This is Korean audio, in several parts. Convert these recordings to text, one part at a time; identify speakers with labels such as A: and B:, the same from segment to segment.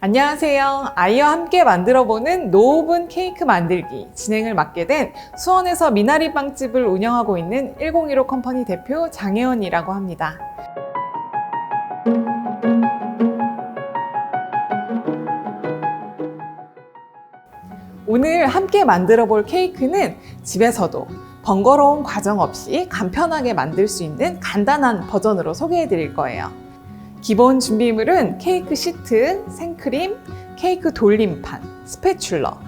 A: 안녕하세요. 아이와 함께 만들어보는 노오븐 케이크 만들기 진행을 맡게 된 수원에서 미나리 빵집을 운영하고 있는 1015 컴퍼니 대표 장혜원이라고 합니다. 오늘 함께 만들어 볼 케이크는 집에서도 번거로운 과정 없이 간편하게 만들 수 있는 간단한 버전으로 소개해 드릴 거예요. 기본 준비물은 케이크 시트, 생크림, 케이크 돌림판, 스패츌러,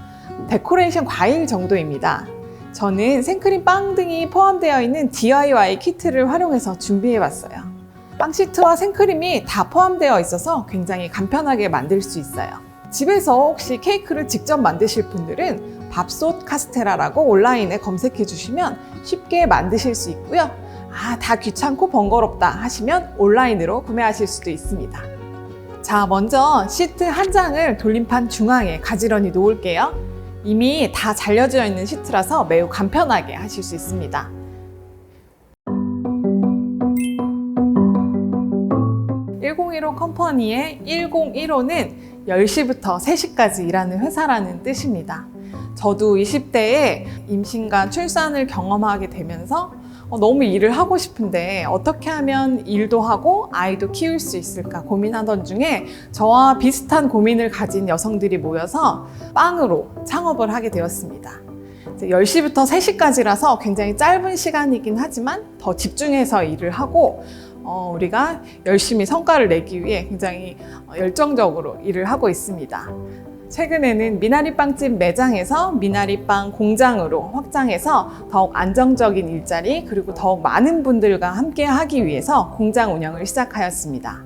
A: 데코레이션 과일 정도입니다. 저는 생크림 빵 등이 포함되어 있는 DIY 키트를 활용해서 준비해 봤어요. 빵 시트와 생크림이 다 포함되어 있어서 굉장히 간편하게 만들 수 있어요. 집에서 혹시 케이크를 직접 만드실 분들은 밥솥 카스테라라고 온라인에 검색해 주시면 쉽게 만드실 수 있고요. 아, 다 귀찮고 번거롭다 하시면 온라인으로 구매하실 수도 있습니다. 자, 먼저 시트 한 장을 돌림판 중앙에 가지런히 놓을게요. 이미 다 잘려져 있는 시트라서 매우 간편하게 하실 수 있습니다. (1015) 컴퍼니의 (1015는) 10시부터 3시까지 일하는 회사라는 뜻입니다. 저도 20대에 임신과 출산을 경험하게 되면서 어, 너무 일을 하고 싶은데 어떻게 하면 일도 하고 아이도 키울 수 있을까 고민하던 중에 저와 비슷한 고민을 가진 여성들이 모여서 빵으로 창업을 하게 되었습니다. 10시부터 3시까지라서 굉장히 짧은 시간이긴 하지만 더 집중해서 일을 하고 어, 우리가 열심히 성과를 내기 위해 굉장히 열정적으로 일을 하고 있습니다. 최근에는 미나리빵집 매장에서 미나리빵 공장으로 확장해서 더욱 안정적인 일자리 그리고 더욱 많은 분들과 함께 하기 위해서 공장 운영을 시작하였습니다.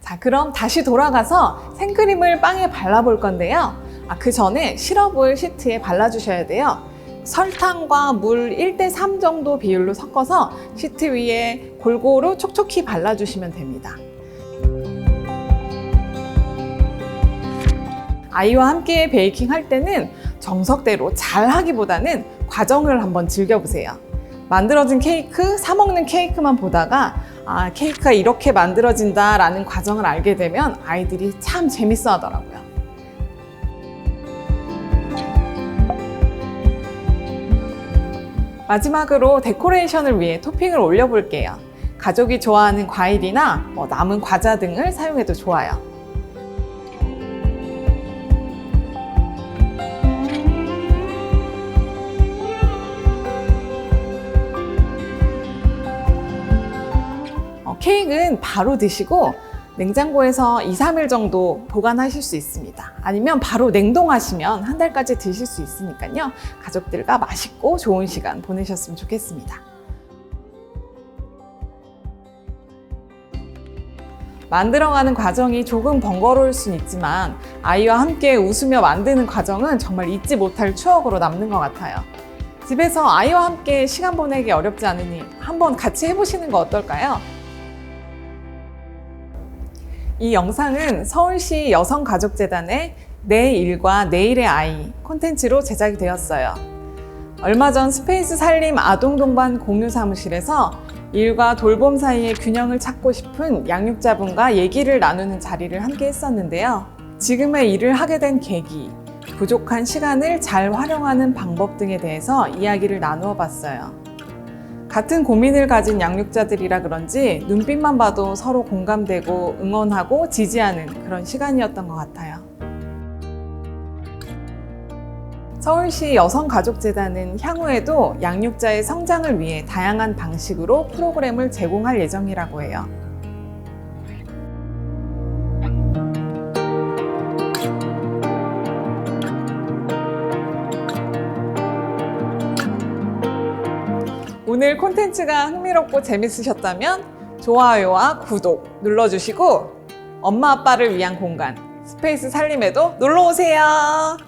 A: 자, 그럼 다시 돌아가서 생크림을 빵에 발라볼 건데요. 아, 그 전에 시럽을 시트에 발라주셔야 돼요. 설탕과 물 1대3 정도 비율로 섞어서 시트 위에 골고루 촉촉히 발라주시면 됩니다. 아이와 함께 베이킹 할 때는 정석대로 잘 하기보다는 과정을 한번 즐겨보세요. 만들어진 케이크, 사먹는 케이크만 보다가 아, 케이크가 이렇게 만들어진다 라는 과정을 알게 되면 아이들이 참 재밌어 하더라고요. 마지막으로 데코레이션을 위해 토핑을 올려볼게요. 가족이 좋아하는 과일이나 뭐 남은 과자 등을 사용해도 좋아요. 케이크는 바로 드시고 냉장고에서 2, 3일 정도 보관하실 수 있습니다. 아니면 바로 냉동하시면 한 달까지 드실 수 있으니까요. 가족들과 맛있고 좋은 시간 보내셨으면 좋겠습니다. 만들어가는 과정이 조금 번거로울 순 있지만 아이와 함께 웃으며 만드는 과정은 정말 잊지 못할 추억으로 남는 것 같아요. 집에서 아이와 함께 시간 보내기 어렵지 않으니 한번 같이 해보시는 거 어떨까요? 이 영상은 서울시 여성가족재단의 내 일과 내일의 아이 콘텐츠로 제작이 되었어요. 얼마 전 스페이스 살림 아동 동반 공유 사무실에서 일과 돌봄 사이의 균형을 찾고 싶은 양육자분과 얘기를 나누는 자리를 함께 했었는데요. 지금의 일을 하게 된 계기, 부족한 시간을 잘 활용하는 방법 등에 대해서 이야기를 나누어 봤어요. 같은 고민을 가진 양육자들이라 그런지 눈빛만 봐도 서로 공감되고 응원하고 지지하는 그런 시간이었던 것 같아요. 서울시 여성가족재단은 향후에도 양육자의 성장을 위해 다양한 방식으로 프로그램을 제공할 예정이라고 해요. 오늘 콘텐츠가 흥미롭고 재밌으셨다면 좋아요와 구독 눌러주시고 엄마 아빠를 위한 공간 스페이스 살림에도 놀러 오세요.